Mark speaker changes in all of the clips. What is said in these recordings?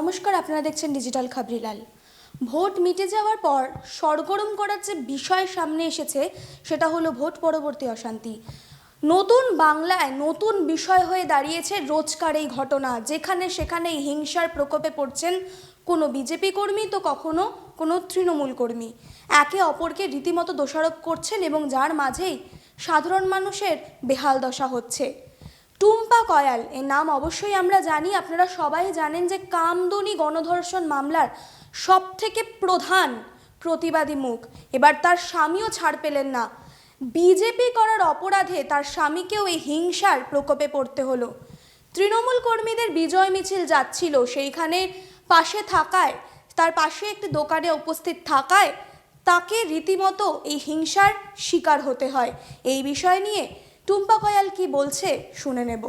Speaker 1: নমস্কার, আপনারা দেখছেন ডিজিটাল খাবরিলাল ভোট মিটে যাওয়ার পর সরগরম করার যে বিষয় সামনে এসেছে, সেটা হলো ভোট পরবর্তী অশান্তি। নতুন বাংলায় নতুন বিষয় হয়ে দাঁড়িয়েছে রোজকার এই ঘটনা। যেখানে সেখানে হিংসার প্রকোপে পড়ছেন কোনো বিজেপি কর্মী, তো কখনো কোনো তৃণমূল কর্মী। একে অপরকে রীতিমতো দোষারোপ করছেন এবং যার মাঝেই সাধারণ মানুষের বেহাল দশা হচ্ছে। টুম্পা কয়াল, এর নাম অবশ্যই আমরা জানি। আপনারা সবাই জানেন যে কামদুনি গণধর্ষণ মামলার সব থেকে প্রধান প্রতিবাদী মুখ। এবার তার স্বামীও ছাড় পেলেন না। বিজেপি করার অপরাধে তার স্বামীকেও এই হিংসার প্রকোপে পড়তে হলো। তৃণমূল কর্মীদের বিজয় মিছিল যাচ্ছিল। সেইখানে পাশে থাকায়, তার পাশে একটি দোকানে উপস্থিত থাকায় তাকে রীতিমতো এই হিংসার শিকার হতে হয়। এই বিষয় নিয়ে টুম্পা কয়াল কি বলছে শুনে নেব।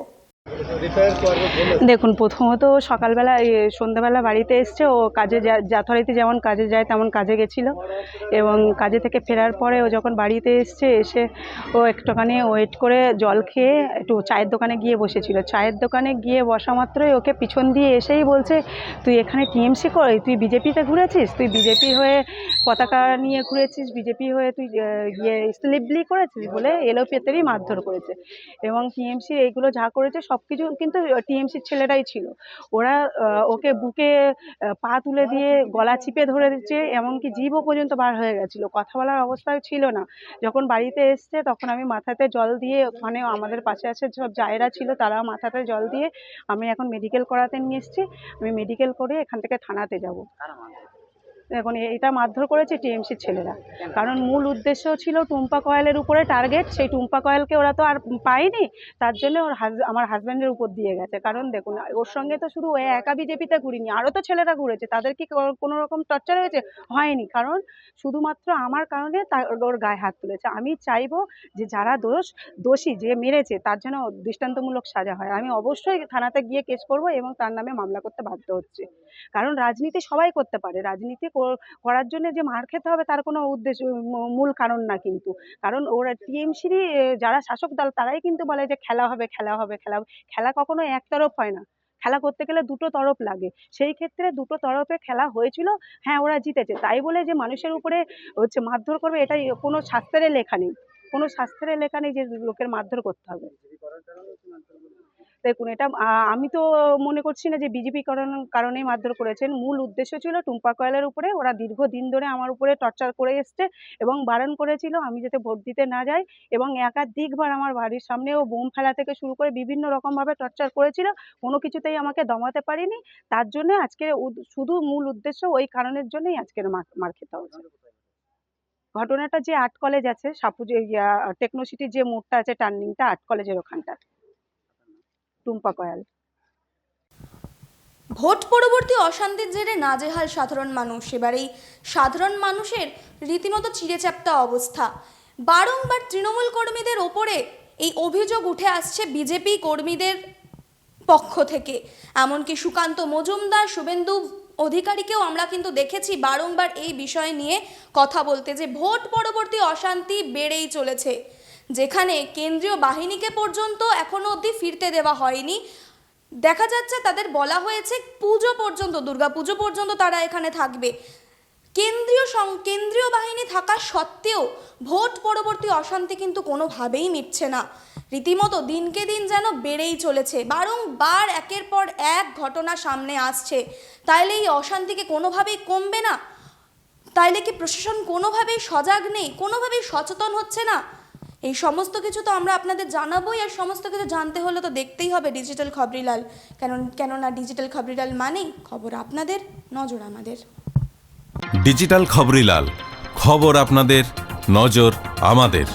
Speaker 2: দেখুন, প্রথমত সকালবেলা সন্ধ্যাবেলা বাড়িতে এসছে, ও কাজে যা- যথারীতি যেমন কাজে যায়, তেমন কাজে গেছিল। এবং কাজে থেকে ফেরার পরে ও যখন বাড়িতে এসছে, এসে ও একটুখানি ওয়েট করে জল খেয়ে একটু চায়ের দোকানে গিয়ে বসেছিল। চায়ের দোকানে গিয়ে বসা মাত্রই ওকে পিছন দিয়ে এসেই বলছে, তুই এখানে টিএমসি করে, তুই বিজেপিতে ঘুরেছিস? তুই বিজেপি হয়ে পতাকা নিয়ে ঘুরেছিস, বিজেপি হয়ে তুই ইয়ে স্লিপলি করেছিস? বলে এলোপেতেরই মারধর করেছে। এবং টিএমসি এইগুলো যা করেছে সব কিছু কিন্তু টিএমসির ছেলেরাই ছিল। ওরা ওকে বুকে পা তুলে দিয়ে গলা চিপে। ধরে দিচ্ছে এমনকি জিভও পর্যন্ত বার হয়ে গেছিল। কথা বলার অবস্থাও ছিল না। যখন বাড়িতে এসছে তখন আমি মাথাতে জল দিয়ে ওখানে আমাদের পাশে আছে সব জায়েরা ছিল তারা মাথাতে জল দিয়ে আমি এখন মেডিকেল করাতে নিয়ে এসেছি। আমি মেডিকেল করে এখান থেকে থানাতে যাব। এখন এটা মারধর করেছে টিএমসির ছেলেরা। কারণ মূল উদ্দেশ্য ছিল টুম্পা কয়েলের উপরে টার্গেট সেই টুম্পা কয়েলকে ওরা তো আর পায়নি, তার জন্য ওর আমার হাজব্যান্ডের উপর দিয়ে গেছে। কারণ দেখুন, ওর সঙ্গে তো শুধু ও একা বিজেপিতে ঘুরিনি আরও তো ছেলেরা ঘুরেছে। তাদের কি কোনো রকম টর্চার হয়েছে? হয়নি। কারণ শুধুমাত্র আমার কারণে তার ওর গায়ে হাত তুলেছে। আমি চাইব যে যারা দোষ, দোষী যে মেরেছে, তার জন্য দৃষ্টান্তমূলক সাজা হয়। আমি অবশ্যই থানাতে গিয়ে কেস করব এবং তার নামে মামলা করতে বাধ্য হচ্ছে। কারণ রাজনীতি সবাই করতে পারে। রাজনীতি করার জন্য যে মার খেতে হবে তার কোনো উদ্দেশ্য মূল কারণ না কিন্তু। কারণ ওরা টিএমসিরই যারা শাসক দল তারাই কিন্তু বলে যে খেলা হবে খেলা হবে খেলা হবে। খেলা কখনো একতরফ হয় না। খেলা করতে গেলে দুটো তরফ লাগে। সেই ক্ষেত্রে দুটো তরফে খেলা হয়েছিল হ্যাঁ ওরা জিতেছে। তাই বলে যে মানুষের উপরে হচ্ছে মারধর করবে, এটাই কোনো শাস্ত্রে লেখা নেই। কোনো শাস্ত্রে লেখা নেই যে লোকের মারধর করতে হবে। দেখুন, এটা আমি তো মনে করছি না যে বিজেপি কারণেই মারধর করেছেন। মূল উদ্দেশ্য ছিল টুম্পা কয়েলের উপরে, ওরা দীর্ঘদিন ধরে আমার উপরে টর্চার করে এসছে এবং বারণ করেছিল আমি যাতে ভোট দিতে না যাই এবং একাধিকবার আমার বাড়ির সামনেও বোম ফেলা থেকে শুরু করে বিভিন্ন রকমভাবে টর্চার করেছিল। কোনো কিছুতেই আমাকে দমাতে পারিনি। তার জন্য আজকে শুধু মূল উদ্দেশ্য ওই কারণের জন্যই আজকের মার খেতে হচ্ছে ঘটনাটা যে আর্ট কলেজ আছে, সাপুজে টেকনোসিটির যে মোড়টা আছে টার্নিংটা আর্ট কলেজের ওখানটা টুম্পা কয়াল।
Speaker 1: ভোট পরবর্তী অশান্তির জেরে নাজেহাল সাধারণ মানুষ। এবার এই সাধারণ মানুষের রীতিমতো চিড়েচ্যাপ্টা অবস্থা। বারংবার তৃণমূল কর্মীদের ওপরে এই অভিযোগ উঠে আসছে বিজেপি কর্মীদের পক্ষ থেকে। এমনকি সুকান্ত মজুমদার, শুভেন্দু অধিকারীকেও আমরা কিন্তু দেখেছি বারংবার এই বিষয় নিয়ে কথা বলতে যে ভোট পরবর্তী অশান্তি বেড়েই চলেছে। যেখানে কেন্দ্রীয় বাহিনীকে পর্যন্ত এখনও অবধি ফিরতে দেওয়া হয়নি। দেখা যাচ্ছে তাদের বলা হয়েছে পুজো পর্যন্ত, দুর্গা পুজো পর্যন্ত তারা এখানে থাকবে। কেন্দ্রীয় সং- কেন্দ্রীয় বাহিনী থাকা সত্ত্বেও ভোট পরবর্তী অশান্তি কিন্তু কোনোভাবেই মিটছে না। রীতিমতো দিনকে দিন যেন বেড়েই চলেছে। বারংবার একের পর এক ঘটনা সামনে আসছে। তাইলে এই অশান্তিকে কোনোভাবেই কমবে না? তাইলে কি প্রশাসন কোনোভাবেই সজাগ নেই? কোনোভাবেই সচেতন হচ্ছে না? এই সমস্ত কিছু তো আমরা আপনাদের জানাবোই আর সমস্ত কিছু জানতে হলে তো দেখতেই হবে ডিজিটাল খবরিলাল কেন কেননা ডিজিটাল খবরিলাল মানেই খবর আপনাদের, নজর আমাদের।
Speaker 3: ডিজিটাল খবরিলাল খবর আপনাদের, নজর আমাদের।